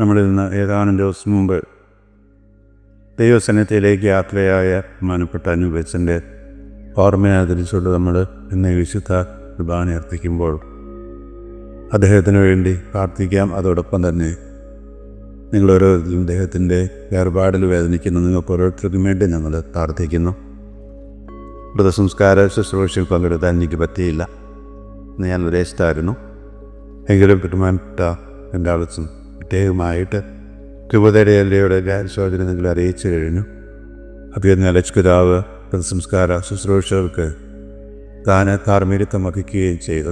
നമ്മളിൽ നിന്ന് ഏതാനും ദിവസം മുമ്പ് ദൈവസന്നിധിയിലേക്ക് യാത്രയായ അനുഭവിച്ചന്റെ ഓർമ്മയെ ആദരിച്ചുകൊണ്ട് നമ്മൾ ഇന്ന് വിശുദ്ധ കുർബാന അർപ്പിക്കുമ്പോൾ അദ്ദേഹത്തിന് വേണ്ടി പ്രാർത്ഥിക്കാം. അതോടൊപ്പം തന്നെ ഓരോരുത്തരും അദ്ദേഹത്തിന്റെ വേർപാടിൽ വേദനിക്കുന്ന. നിങ്ങൾക്ക് ഓരോരുത്തർക്കും വേണ്ടി ഞങ്ങൾ പ്രാർത്ഥിക്കുന്നു. മൃതസംസ്കാര ശുശ്രൂഷയിൽ പങ്കെടുത്താൻ എനിക്ക് പറ്റിയില്ല. ഇന്ന് ഞാൻ വിദേശത്തായിരുന്നു എങ്കിലും ബഹുമാനപ്പെട്ട എന്റെ ആവശ്യം പ്രത്യേകമായിട്ട് രൂപതയുടെ അനുശോചനം നിങ്ങൾ അറിയിച്ചു കഴിഞ്ഞു. അഭിയൻ ലക്ഷ്പിതാവ് സംസ്കാര ശുശ്രൂഷകർക്ക് താന് കാർമീരിത്വം വഹിക്കുകയും ചെയ്തു.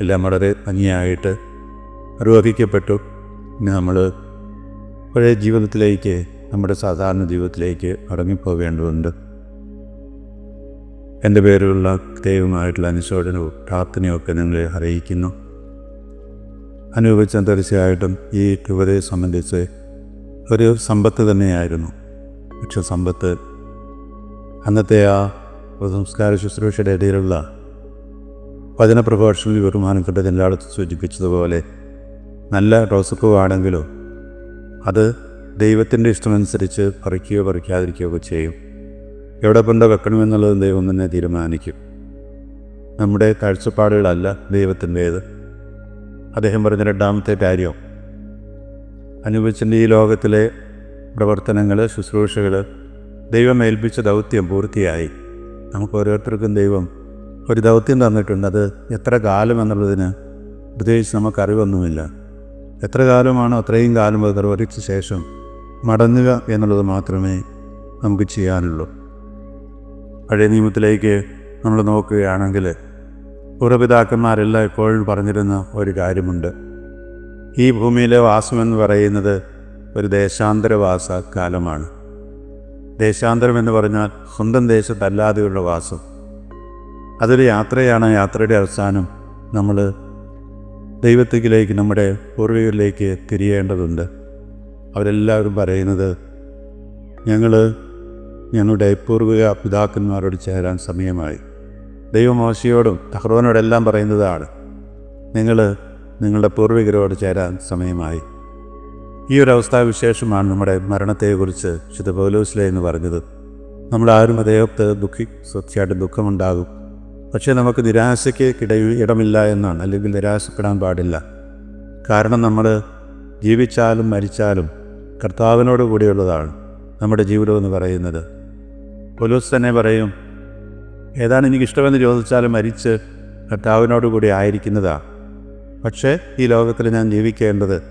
എല്ലാം വളരെ ഭംഗിയായിട്ട് നിർവഹിക്കപ്പെട്ടു. നമ്മൾ പഴയ ജീവിതത്തിലേക്ക് നമ്മുടെ സാധാരണ ജീവിതത്തിലേക്ക് മടങ്ങിപ്പോകേണ്ടതുണ്ട്. എന്റെ പേരിലുള്ള ദൈവമായിട്ടുള്ള അനുശോചനവും പ്രാർത്ഥനയും ഒക്കെ നിങ്ങളെ അറിയിക്കുന്നു. അനുഭവിച്ച തീർച്ചയായിട്ടും ഈ യുവതയെ സംബന്ധിച്ച് ഒരു സമ്പത്ത് തന്നെയായിരുന്നു. പക്ഷെ സമ്പത്ത് അന്നത്തെ ആ സംസ്കാര ശുശ്രൂഷയുടെ ഇടയിലുള്ള വചന വചനപ്രഭാഷണത്തിൽ ബഹുമാനപ്പെട്ട എല്ലായിടത്തും സൂചിപ്പിച്ചതുപോലെ നല്ല റോസപ്പൂവാണെങ്കിലോ അത് ദൈവത്തിന്റെ ഇഷ്ടമനുസരിച്ച് പറിക്കുകയോ പറിക്കാതിരിക്കുകയോ ചെയ്യും. എവിടെ കൊണ്ട് വെക്കണമെന്നുള്ളത് ദൈവം തന്നെ തീരുമാനിക്കും. നമ്മുടെ കാഴ്ചപ്പാടുകളല്ല ദൈവത്തിന്റേത്. അദ്ദേഹം പറഞ്ഞ രണ്ടാമത്തെ കാര്യം. അനുഭവിച്ചിന്റെ ഈ ലോകത്തിലെ പ്രവർത്തനങ്ങൾ ശുശ്രൂഷകൾ ദൈവം ഏൽപ്പിച്ച ദൗത്യം പൂർത്തിയായി. നമുക്ക് ഓരോരുത്തർക്കും ദൈവം ഒരു ദൗത്യം തന്നിട്ടുണ്ട്. അത് എത്ര കാലം എന്നുള്ളതിന് പ്രത്യേകിച്ച് നമുക്ക് അറിവൊന്നുമില്ല. എത്ര കാലമാണോ അത്രയും കാലം അത് നിർവഹിച്ച ശേഷം മടങ്ങുക എന്നുള്ളത് മാത്രമേ നമുക്ക് ചെയ്യാനുള്ളൂ. പഴയ നിയമത്തിലേക്ക് നമ്മൾ നോക്കുകയാണെങ്കിൽ പൂർവപിതാക്കന്മാരെല്ലാം എപ്പോഴും പറഞ്ഞിരുന്ന ഒരു കാര്യമുണ്ട്. ഈ ഭൂമിയിലെ വാസമെന്ന് പറയുന്നത് ഒരു ദേശാന്തരവാസ കാലമാണ് ദേശാന്തരം എന്ന് പറഞ്ഞാൽ സ്വന്തം ദേശത്തല്ലാതെയുള്ള വാസം. അതൊരു യാത്രയാണ് യാത്രയുടെ അവസാനം നമ്മൾ ദൈവത്തിലേക്ക് നമ്മുടെ പൂർവികരിലേക്ക് തിരിയേണ്ടതുണ്ട്. അവരെല്ലാവരും പറയുന്നത് ഞങ്ങൾ ഞങ്ങളുടെ പൂർവിക പിതാക്കന്മാരോട് ചേരാൻ സമയമായി. ദൈവമോശയോടും തഹ്റോനോടെല്ലാം പറയുന്നതാണ്. നിങ്ങൾ നിങ്ങളുടെ പൂർവികരോട് ചേരാൻ സമയമായി. ഈ ഒരു അവസ്ഥാവിശേഷമാണ് നമ്മുടെ മരണത്തെക്കുറിച്ച് ശുദ്ധ പൗലോസിലെ എന്ന് പറഞ്ഞത്. നമ്മളാരും അദ്ദേഹത്തെ ദുഃഖി തീർച്ചയായിട്ടും ദുഃഖമുണ്ടാകും. പക്ഷേ നമുക്ക് നിരാശയ്ക്ക് കിട ഇടമില്ല എന്നാണ് അല്ലെങ്കിൽ നിരാശപ്പെടാൻ പാടില്ല. കാരണം നമ്മൾ ജീവിച്ചാലും മരിച്ചാലും കർത്താവിനോട് കൂടിയുള്ളതാണ് നമ്മുടെ ജീവിതം എന്ന് പറയുന്നത്. പോലീസ് തന്നെ പറയും ഏതാണ് എനിക്കിഷ്ടമെന്ന് ചോദിച്ചാലും മരിച്ച് കർത്താവിനോട് കൂടി ആയിരിക്കുന്നതാ. പക്ഷേ ഈ ലോകത്തിൽ ഞാൻ ജീവിക്കേണ്ടത്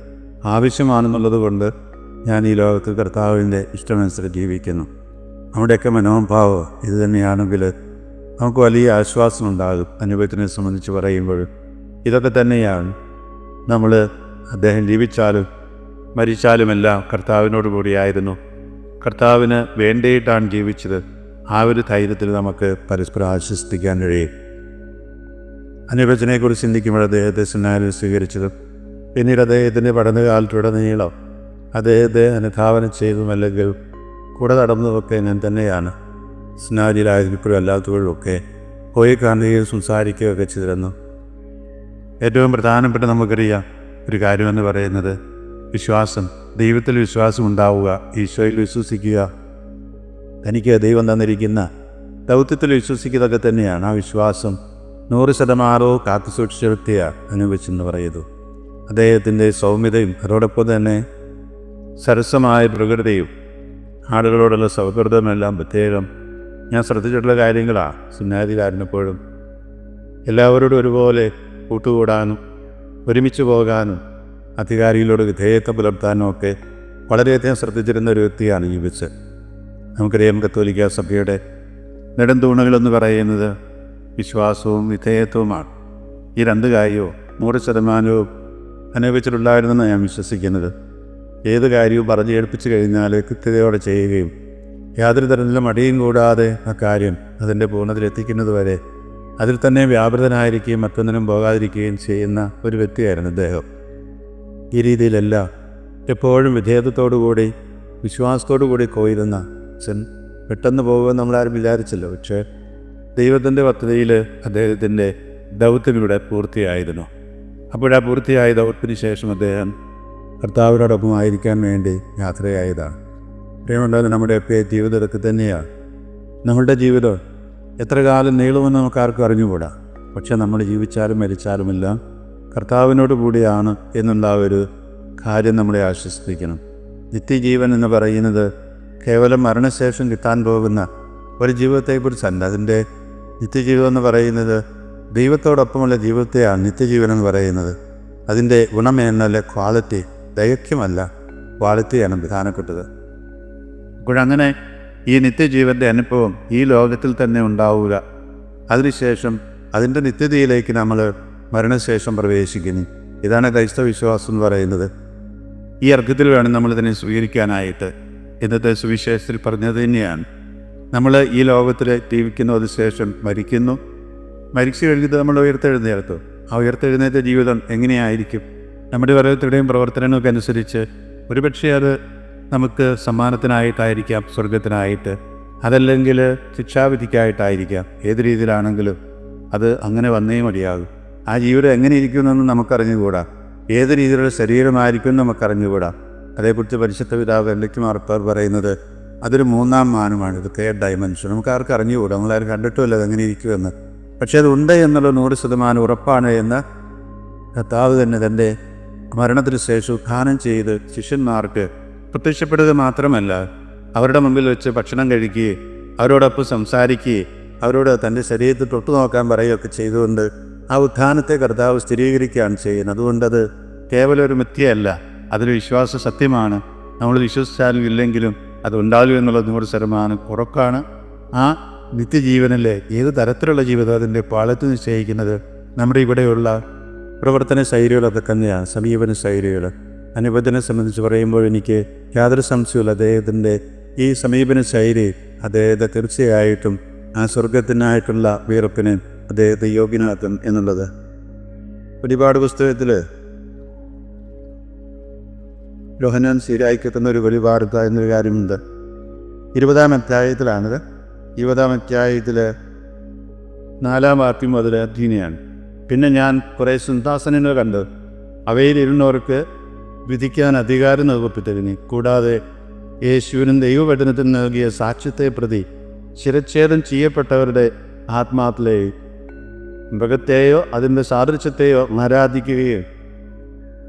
ആവശ്യമാണെന്നുള്ളത് കൊണ്ട് ഞാൻ ഈ ലോകത്തിൽ കർത്താവിന്റെ ഇഷ്ടമനുസരിച്ച് ജീവിക്കുന്നു. നമ്മുടെയൊക്കെ മനോഭാവം ഇത് തന്നെയാണെങ്കിൽ നമുക്ക് വലിയ ആശ്വാസം ഉണ്ടാകും അനുഭവത്തിനെ സംബന്ധിച്ച് പറയുമ്പോൾ ഇതൊക്കെ തന്നെയാണ് നമ്മൾ അദ്ദേഹം ജീവിച്ചാലും മരിച്ചാലുമെല്ലാം കർത്താവിനോട് കൂടിയായിരുന്നു കർത്താവിന് വേണ്ടിയിട്ടാണ് ജീവിച്ചത്. ആ ഒരു ധൈര്യത്തിൽ നമുക്ക് പരസ്പരം ആശ്വസിപ്പിക്കാൻ കഴിയും. അനുഭവത്തിനെക്കുറിച്ച് ചിന്തിക്കുമ്പോൾ അദ്ദേഹത്തെ സുനാലിൽ സ്വീകരിച്ചതും പിന്നീട് അദ്ദേഹത്തിന്റെ പഠനകാലത്തുടനീളം അദ്ദേഹത്തെ അനുധാവനം ചെയ്തതും അല്ലെങ്കിൽ കൂടെ നടന്നതൊക്കെ ഞാൻ തന്നെയാണ് സ്നാരിയിലായപ്പോഴും അല്ലാത്തപ്പോഴുമൊക്കെ പോയി കാണുകയും സംസാരിക്കുകയൊക്കെ ചെയ്തിരുന്നു. ഏറ്റവും പ്രധാനപ്പെട്ട നമുക്കറിയാം ഒരു കാര്യമെന്ന് പറയുന്നത് വിശ്വാസം ദൈവത്തിൽ വിശ്വാസം ഉണ്ടാവുക ഈശോയിൽ വിശ്വസിക്കുക തനിക്ക് ദൈവം തന്നിരിക്കുന്ന ദൗത്യത്തിൽ വിശ്വസിക്കുന്നതൊക്കെ തന്നെയാണ് ആ വിശ്വാസം. നൂറ് ശതമാനവും കാത്തു സൂക്ഷിച്ചെടുത്തിയ അനുഭവിച്ചെന്ന് പറയുന്നു. അദ്ദേഹത്തിന്റെ സൗമ്യതയും അതോടൊപ്പം തന്നെ സരസമായ പ്രകൃതിയും ആളുകളോടുള്ള സൗഹൃദമെല്ലാം പ്രത്യേകം. ഞാൻ ശ്രദ്ധിച്ചിട്ടുള്ള കാര്യങ്ങളാണ് സുന്നാരിയിലായിരുന്നപ്പോഴും എല്ലാവരോടും ഒരുപോലെ കൂട്ടുകൂടാനും ഒരുമിച്ച് പോകാനും അധികാരികളോട് വിധേയത്വം പുലർത്താനും ഒക്കെ വളരെയധികം ശ്രദ്ധിച്ചിരുന്ന ഒരു വ്യക്തിയാണ് ജീവിച്ച് നമുക്കറിയാം കത്തോലിക്ക സഭയുടെ നെടുന്തൂണുകളെന്ന് പറയുന്നത് വിശ്വാസവും വിധേയത്വവുമാണ്. ഈ രണ്ട് കാര്യവും നൂറ് ശതമാനവും അനുഭവിച്ചിട്ടുണ്ടായിരുന്നെന്ന് ഞാൻ വിശ്വസിക്കുന്നത്. ഏത് കാര്യവും പറഞ്ഞു ഏൽപ്പിച്ചു കഴിഞ്ഞാൽ കൃത്യതയോടെ ചെയ്യുകയും യാതൊരു തരത്തിലും മടിയും കൂടാതെ ആ കാര്യം അതിന്റെ പൂർണതയിലെത്തിക്കുന്നത് വരെ അതിൽ തന്നെ വ്യാപൃതനായിരിക്കുകയും മറ്റൊന്നിനും പോകാതിരിക്കുകയും ചെയ്യുന്ന ഒരു വ്യക്തിയായിരുന്നു അദ്ദേഹം ഈ രീതിയിലല്ല എപ്പോഴും വിധേയത്വത്തോടു കൂടി വിശ്വാസത്തോടു കൂടി പോയിരുന്ന അച്ഛൻ പെട്ടെന്ന് പോകുമെന്ന് നമ്മളാരും വിചാരിച്ചില്ല. പക്ഷേ ദൈവത്തിന്റെ പദ്ധതിയിൽ അദ്ദേഹത്തിന്റെ ദൗത്യം ഇവിടെ പൂർത്തിയായിരുന്നു. അപ്പോഴാ പൂർത്തിയായ ദൗത്യത്തിന് ശേഷം അദ്ദേഹം കർത്താവിനോടൊപ്പം ആയിരിക്കാൻ വേണ്ടി യാത്രയായതാണ്. പ്രിയമുണ്ടായത് നമ്മുടെ ഒക്കെ ജീവിതത്തിൽ തന്നെയാണ് നമ്മളുടെ ജീവിതം എത്ര കാലം നീളുമെന്ന് നമുക്ക് ആർക്കും അറിഞ്ഞുകൂടാ. പക്ഷെ നമ്മൾ ജീവിച്ചാലും മരിച്ചാലുമെല്ലാം കർത്താവിനോട് കൂടിയാണ് എന്നുള്ള ഒരു കാര്യം നമ്മളെ ആശ്വസിപ്പിക്കണം. നിത്യജീവൻ എന്ന് പറയുന്നത് കേവലം മരണശേഷം കിട്ടാൻ പോകുന്ന ഒരു ജീവിതത്തെക്കുറിച്ചല്ല അതിന്റെ നിത്യജീവിതം എന്ന് പറയുന്നത് ദൈവത്തോടൊപ്പമുള്ള ജീവിതത്തെയാണ് നിത്യജീവൻ എന്ന് പറയുന്നത്. അതിന്റെ ഗുണമേന്മല്ല ക്വാളിറ്റി ദൈർഘ്യമല്ല. ക്വാളിറ്റിയാണ് പ്രധാനപ്പെട്ടത്. അപ്പോഴങ്ങനെ ഈ നിത്യജീവന്റെ അനുഭവം ഈ ലോകത്തിൽ തന്നെ ഉണ്ടാവുക അതിനുശേഷം അതിന്റെ നിത്യതയിലേക്ക് നമ്മൾ മരണശേഷം പ്രവേശിക്കുന്നു. ഇതാണ് ക്രൈസ്തവ വിശ്വാസം എന്ന് പറയുന്നത്. ഈ അർത്ഥത്തിൽ വേണം നമ്മളിതിനെ സ്വീകരിക്കാനായിട്ട്. ഇന്നത്തെ സുവിശേഷത്തിൽ പറഞ്ഞത് തന്നെയാണ്. നമ്മൾ ഈ ലോകത്തിൽ ജീവിക്കുന്നതിന് ശേഷം മരിക്കുന്നു. മരിച്ചു കഴിഞ്ഞിട്ട് നമ്മൾ ഉയർത്തെഴുന്നേർത്തു ആ ഉയർത്തെഴുന്നേറ്റ ജീവിതം എങ്ങനെയായിരിക്കും? നമ്മുടെ ഓരോരുത്തരുടെയും പ്രവർത്തനങ്ങൾക്ക് അനുസരിച്ച് ഒരുപക്ഷെ അത് നമുക്ക് സമ്മാനത്തിനായിട്ടായിരിക്കാം സ്വർഗത്തിനായിട്ട് അതല്ലെങ്കിൽ ശിക്ഷാവിധിക്കായിട്ടായിരിക്കാം. ഏത് രീതിയിലാണെങ്കിലും അത് അങ്ങനെ വന്നേ മതിയാകും. ആ ജീവിതം എങ്ങനെ ഇരിക്കുമെന്നൊന്നും നമുക്കറിഞ്ഞുകൂടാ. ഏത് രീതിയിലുള്ള ശരീരമായിരിക്കും നമുക്കറിഞ്ഞുകൂടാ. അതേക്കുറിച്ച് പരിശുദ്ധ പിതാവ് എന്തൊക്കെ മാർപ്പാർ പറയുന്നത് അതൊരു മൂന്നാം മാനമാണ്. ഇത് തേർഡ് ഡയമെൻഷൻ നമുക്ക് ആർക്കും അറിഞ്ഞുകൂടാ. നമ്മളാരും കണ്ടിട്ടുമില്ല അതെങ്ങനെ ഇരിക്കുമെന്ന്. പക്ഷേ അത് ഉണ്ട് എന്നുള്ള നൂറ് ശതമാനം ഉറപ്പാണ് എന്ന് കർത്താവ് തന്നെ തന്റെ മരണത്തിന് ശേഷം ഉദ്ധാനം ചെയ്ത് ശിഷ്യന്മാർക്ക് പ്രത്യക്ഷപ്പെടുക മാത്രമല്ല അവരുടെ മുമ്പിൽ വെച്ച് ഭക്ഷണം കഴിക്കുകയും അവരോടൊപ്പം സംസാരിക്കുകയും അവരോട് തന്റെ ശരീരത്തിൽ തൊട്ടു നോക്കാൻ പറയുകയൊക്കെ ചെയ്തുകൊണ്ട് ആ ഉദ്ധാനത്തെ കർത്താവ് സ്ഥിരീകരിക്കുകയാണ് ചെയ്യുന്നത്. അതുകൊണ്ടത് കേവലം ഒരു മിഥ്യയല്ല. അതൊരു വിശ്വാസ സത്യമാണ്. നമ്മൾ വിശ്വസിച്ചാലും ഇല്ലെങ്കിലും അത് ഉണ്ടാകും എന്നുള്ളത് നൂറ് ശതമാനം ഉറക്കാണ് ആ നിത്യജീവനിലെ ഏത് തരത്തിലുള്ള ജീവിതം അതിന്റെ പാളത്ത് നിശ്ചയിക്കുന്നത് നമ്മുടെ ഇവിടെയുള്ള പ്രവർത്തന ശൈലികളൊക്കെ തന്നെയാണ് സമീപന ശൈലികൾ. അനുബന്ധനെ സംബന്ധിച്ച് പറയുമ്പോൾ എനിക്ക് യാതൊരു സംശയമില്ല അദ്ദേഹത്തിന്റെ ഈ സമീപന ശൈലി അദ്ദേഹത്തെ തീർച്ചയായിട്ടും ആ സ്വർഗത്തിനായിട്ടുള്ള വീർപ്പിന് അദ്ദേഹത്തെ യോഗ്യനാക്കും എന്നുള്ളത്. ഒരുപാട് പുസ്തകത്തിൽ യോഹനാൻ കിട്ടുന്ന ഒരു വലിയ വാർത്ത എന്നൊരു കാര്യമുണ്ട്. ഇരുപതാം അധ്യായത്തിലാണിത്. ഇരുപതാം അധ്യായത്തിൽ നാലാം വാക്യം മുതൽ അധീനയാണ് പിന്നെ ഞാൻ കുറേ സിംഹാസനങ്ങൾ കണ്ട് അവയിലിരുന്നവർക്ക് വിധിക്കാൻ അധികാരം നൽകപ്പെട്ടിരുന്നു. കൂടാതെ യേശുവിനും ദൈവവചനത്തിന് നൽകിയ സാക്ഷ്യത്തെ പ്രതി ശിരച്ഛേദം ചെയ്യപ്പെട്ടവരുടെ ആത്മാത്തിലെ മൃഗത്തെയോ അതിന്റെ സാദൃശ്യത്തെയോ ആരാധിക്കുകയും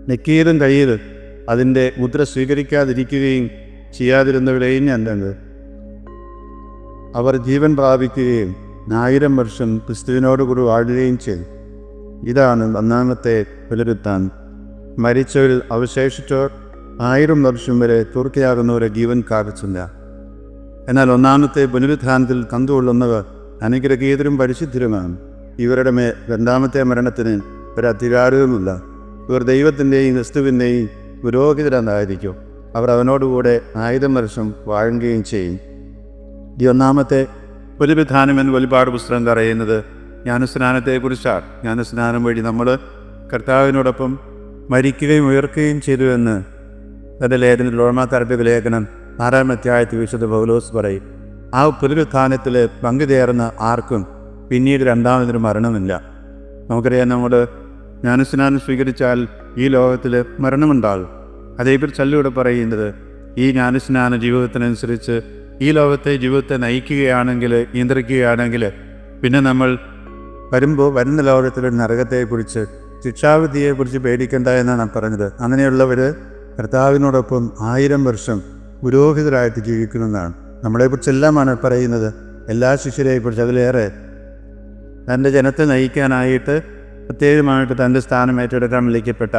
നെക്കീരും കയ്യിൽ അതിന്റെ മുദ്ര സ്വീകരിക്കാതിരിക്കുകയും ചെയ്യാതിരുന്നവരെയും ഞാൻ കണ്ടു അവർ ജീവൻ പ്രാപിക്കുകയും ആയിരം വർഷം ക്രിസ്തുവിനോടുകൂടി വാഴുകയും ചെയ്തു. ഇതാണ് ഒന്നാമത്തെ പുലരുത്താൻ മരിച്ചവരിൽ അവശേഷിച്ചവർ ആയിരം വർഷം വരെ പൂർത്തിയാകുന്നവരെ ജീവൻ കാണിച്ചില്ല എന്നാൽ ഒന്നാമത്തെ പുനരുദ്ധാനത്തിൽ കണ്ടുകൊള്ളുന്നവർ അനുഗ്രഹീതരും പരിശുദ്ധരുമാണ്. ഇവരുടെ മേ രണ്ടാമത്തെ മരണത്തിന് ഒരു അധികാരവുമില്ല. ഇവർ ദൈവത്തിന്റെയും ക്രിസ്തുവിന്റെയും പുരോഹിതരെന്നായിരിക്കും അവർ അവനോടുകൂടെ ആയിരം വർഷം വാഴുകയും ചെയ്യും. ഈ ഒന്നാമത്തെ പുനരുത്ഥാനം എന്ന് വെളിപാട് പുസ്തകം പറയുന്നത്? ജ്ഞാനസ്നാനത്തെക്കുറിച്ചാണ്. ജ്ഞാനസ്നാനം വഴി നമ്മൾ കർത്താവിനോടൊപ്പം മരിക്കുകയും ഉയർക്കുകയും ചെയ്തു എന്ന് തന്റെ ലേഖനം തരപ്പിക ലേഖനം ആറാം അധ്യായത്തിൽ വിശുദ്ധ പൗലോസ് പറയും. ആ പുനരുത്ഥാനത്തിൽ പങ്കുചേർന്ന ആർക്കും പിന്നീട് രണ്ടാമതൊരു മരണമില്ല. നമുക്കറിയാം നമ്മൾ ജ്ഞാനസ്നാനം സ്വീകരിച്ചാൽ ഈ ലോകത്തിൽ മരണമുണ്ടാകും അതേപോലെ ഇവിടെ പറയുന്നത് ഈ ജ്ഞാനസ്നാന ജീവിതത്തിനനുസരിച്ച് ഈ ലോകത്തെ ജീവിതത്തെ നയിക്കുകയാണെങ്കിൽ നിയന്ത്രിക്കുകയാണെങ്കിൽ പിന്നെ നമ്മൾ വരുമ്പോൾ വരുന്ന ലോകത്തിലെ നരകത്തെക്കുറിച്ച് ശിക്ഷാവിധിയെക്കുറിച്ച് പേടിക്കേണ്ട എന്നാണ് പറഞ്ഞത്. അങ്ങനെയുള്ളവർ കർത്താവിനോടൊപ്പം ആയിരം വർഷം പുരോഹിതരായിട്ട് ജീവിക്കുന്നതാണ് നമ്മളെക്കുറിച്ചെല്ലാമാണ് പറയുന്നത്. എല്ലാ ശിഷ്യരെക്കുറിച്ച് അതിലേറെ തന്റെ ജനത്തെ നയിക്കാനായിട്ട് പ്രത്യേകമായിട്ട് തന്റെ സ്ഥാനം ഏറ്റെടുക്കാൻ വിളിക്കപ്പെട്ട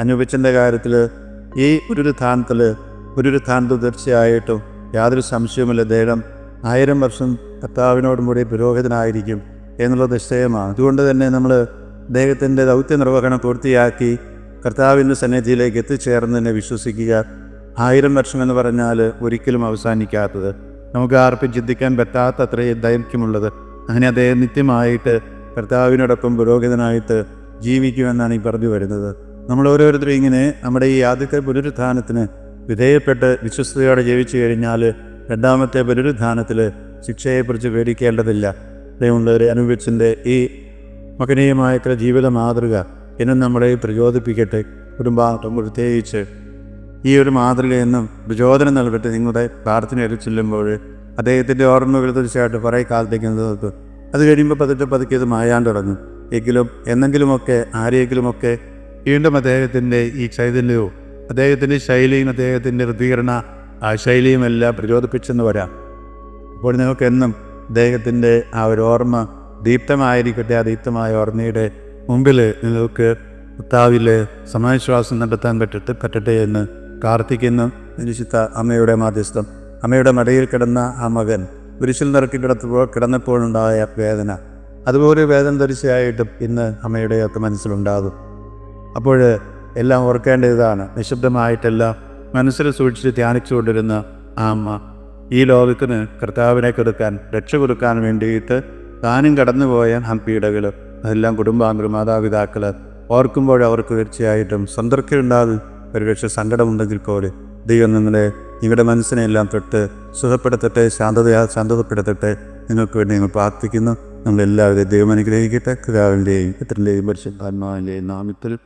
അനുപച്ചന്റെ കാര്യത്തിൽ ഈ ഒരു സ്ഥാനത്തിൽ ഒരു സ്ഥാനത്ത് തീർച്ചയായിട്ടും യാതൊരു സംശയവുമില്ല. അദ്ദേഹം ആയിരം വർഷം കർത്താവിനോടും കൂടി പുരോഹിതനായിരിക്കും എന്നുള്ള നിശ്ചയമാണ്. അതുകൊണ്ട് തന്നെ നമ്മൾ അദ്ദേഹത്തിന്റെ ദൗത്യ നിർവഹണം പൂർത്തിയാക്കി കർത്താവിന്റെ സന്നിധിയിലേക്ക് എത്തിച്ചേർന്നതിനെ വിശ്വസിക്കുക. ആയിരം വർഷം എന്ന് പറഞ്ഞാൽ ഒരിക്കലും അവസാനിക്കാത്തത്. നമുക്ക് ആർക്കും ചിന്തിക്കാൻ പറ്റാത്ത അത്രയും ദൈർഘ്യമുള്ളത്. അങ്ങനെ അദ്ദേഹം നിത്യമായിട്ട് കർത്താവിനോടൊപ്പം പുരോഹിതനായിട്ട് ജീവിക്കുമെന്നാണ് ഈ പറഞ്ഞു വരുന്നത്. നമ്മൾ ഓരോരുത്തരും ഇങ്ങനെ നമ്മുടെ ഈ ആദ്യത്തെ പുനരുദ്ധാനത്തിന് വിധേയപ്പെട്ട് വിശ്വസ്തയോടെ ജീവിച്ചു കഴിഞ്ഞാൽ രണ്ടാമത്തെ പുനരുദ്ധാനത്തിൽ ശിക്ഷയെക്കുറിച്ച് പേടിക്കേണ്ടതില്ല. ദൈവമുള്ളവരെ അനുഭവിച്ചിന്റെ ഈ മകനീയമായ ജീവിത മാതൃക എന്നും നമ്മളെ പ്രചോദിപ്പിക്കട്ടെ. കുടുംബാംഗം പ്രത്യേകിച്ച് ഈ ഒരു മാതൃകയെന്നും പ്രചോദനം നൽകട്ടെ. നിങ്ങളുടെ പ്രാർത്ഥനയിൽ ചെല്ലുമ്പോൾ അദ്ദേഹത്തിന്റെ ഓർമ്മകൾ തീർച്ചയായിട്ടും കുറേ കാലത്തേക്ക് നിർത്തും അത് കഴിയുമ്പോൾ പതുക്കെ പതുക്കെ ഇത് മായാൻ തുടങ്ങും. എങ്കിലും എന്നെങ്കിലുമൊക്കെ ആരെയെങ്കിലുമൊക്കെ വീണ്ടും അദ്ദേഹത്തിന്റെ ഈ ചൈതന്യവും അദ്ദേഹത്തിന്റെ ശൈലിയും അദ്ദേഹത്തിന്റെ പ്രതികരണ ആ ശൈലിയും എല്ലാം പ്രചോദിപ്പിച്ചെന്ന് വരാം. അപ്പോൾ നിങ്ങൾക്ക് എന്നും അദ്ദേഹത്തിന്റെ ആ ഒരു ഓർമ്മ ദീപ്തമായിരിക്കട്ടെ ആ ദീപ്തമായ ഓർമ്മയുടെ മുമ്പിൽ നിങ്ങൾക്ക് കർത്താവിൽ സമയവിശ്വാസം നടത്താൻ പറ്റട്ടെ പറ്റട്ടെ എന്ന് പ്രാർത്ഥിക്കുന്നു. നിശ്ചിത്ത അമ്മയുടെ മാധ്യസ്ഥം. അമ്മയുടെ മടയിൽ കിടന്ന ആ മകൻ കുരിശിൽ നിറക്കി കിടത്തപ്പോൾ കിടന്നപ്പോഴുണ്ടായ വേദന. അതുപോലെ വേദന തീർച്ചയായിട്ടും ഇന്ന് അമ്മയുടെയൊക്കെ മനസ്സിലുണ്ടാകും. അപ്പോൾ എല്ലാം ഓർക്കേണ്ട ഇതാണ് നിശബ്ദമായിട്ടെല്ലാം മനസ്സിൽ സൂക്ഷിച്ച് ധ്യാനിച്ചുകൊണ്ടിരുന്ന ആ അമ്മ ഈ ലോകത്തിന് കർത്താവിനെ കൊടുക്കാൻ രക്ഷ കൊടുക്കാൻ വേണ്ടിയിട്ട് താനും കടന്നുപോയ ആ പീഡകൾ അതെല്ലാം കുടുംബാംഗങ്ങൾ മാതാപിതാക്കൾ ഓർക്കുമ്പോൾ അവർക്ക് തീർച്ചയായിട്ടും സംതൃപ്തി ഉണ്ടാകും ഒരുപക്ഷെ സങ്കടമുണ്ടെങ്കിൽ പോലും ദൈവം നിങ്ങളെ നിങ്ങളുടെ മനസ്സിനെ എല്ലാം തൊട്ട് സുഖപ്പെടുത്തട്ടെ ശാന്തതയാ ശാന്തതപ്പെടുത്തട്ടെ. നിങ്ങൾക്ക് വേണ്ടി ഞങ്ങൾ പ്രാർത്ഥിക്കുന്നു. നമ്മളെല്ലാവരെയും ദൈവം അനുഗ്രഹിക്കട്ടെ. പിതാവിന്റെയും പിത്രന്റെയും പരിശുദ്ധാത്മാവിന്റെയും നാമത്തിൽ.